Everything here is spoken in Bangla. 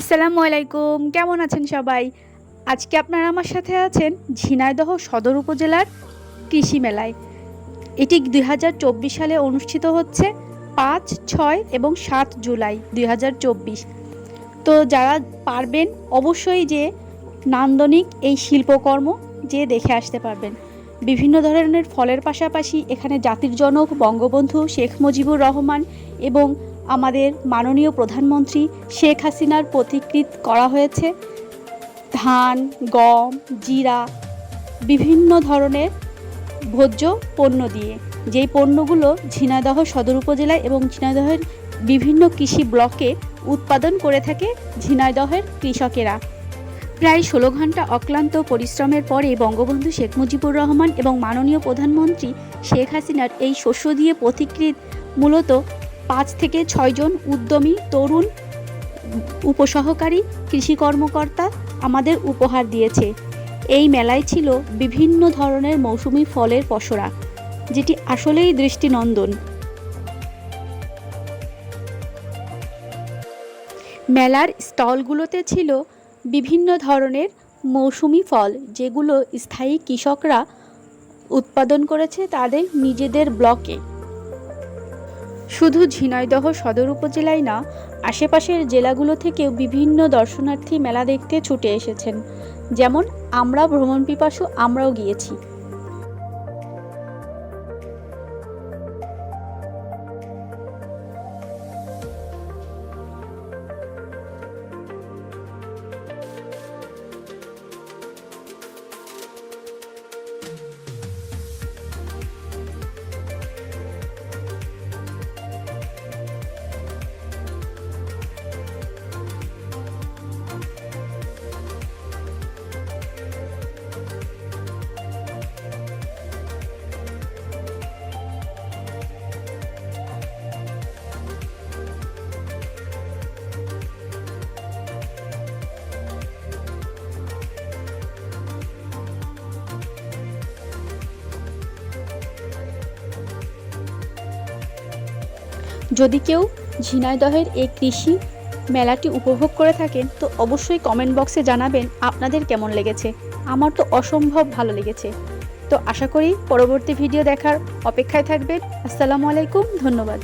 আসসালামু আলাইকুম, কেমন আছেন সবাই? আজকে আপনারা আমার সাথে আছেন ঝিনাইদহ সদর উপজেলার কৃষি মেলায়। এটি দুই হাজার চব্বিশ সালে অনুষ্ঠিত হচ্ছে পাঁচ, ছয় এবং সাত জুলাই দুই হাজার চব্বিশ। তো যারা পারবেন অবশ্যই যে নান্দনিক এই শিল্পকর্ম যে দেখে আসতে পারবেন। বিভিন্ন ধরনের ফলের পাশাপাশি এখানে জাতির জনক বঙ্গবন্ধু শেখ মুজিবুর রহমান এবং আমাদের মাননীয় প্রধানমন্ত্রী শেখ হাসিনার প্রতিকৃত করা হয়েছে। ধান, গম, জিরা, বিভিন্ন ধরনের ভোজ্য পণ্য দিয়ে। যেই পণ্যগুলো ঝিনাইদহ সদর উপজেলায় এবং ঝিনাইদহের বিভিন্ন কৃষি ব্লকে উৎপাদন করে থাকে ঝিনাইদহের কৃষকেরা। প্রায় ষোলো ঘণ্টা অক্লান্ত পরিশ্রমের পরে বঙ্গবন্ধু শেখ মুজিবুর রহমান এবং মাননীয় প্রধানমন্ত্রী শেখ হাসিনার এই শস্য দিয়ে পথিকৃত মূলত পাঁচ থেকে ছয়জন উদ্যমী, তরুণ উপসহকারী, কৃষি কর্মকর্তা আমাদের উপহার দিয়েছে। এই মেলায় ছিল বিভিন্ন ধরনের মৌসুমি ফলের পসরা, যেটি আসলেই দৃষ্টিনন্দন। মেলার স্টলগুলোতে ছিল বিভিন্ন ধরনের মৌসুমি ফল, যেগুলো স্থায়ী কৃষকরা উৎপাদন করেছে তাদের নিজেদের ব্লকে। শুধু ঝিনাইদহ সদর উপজেলায় না, আশেপাশের জেলাগুলো থেকেও বিভিন্ন দর্শনার্থী মেলা দেখতে ছুটে এসেছেন। যেমন, আমরা ভ্রমণ পিপাসু আমরাও গিয়েছি। যদি কেউ ঝিনাইদহের এই কৃষি মেলাটি উপভোগ করে থাকেন, তো অবশ্যই কমেন্ট বক্সে জানাবেন আপনাদের কেমন লেগেছে। আমার তো অসম্ভব ভালো লেগেছে। তো আশা করি পরবর্তী ভিডিও দেখার অপেক্ষায় থাকবেন। আসসালামু আলাইকুম, ধন্যবাদ।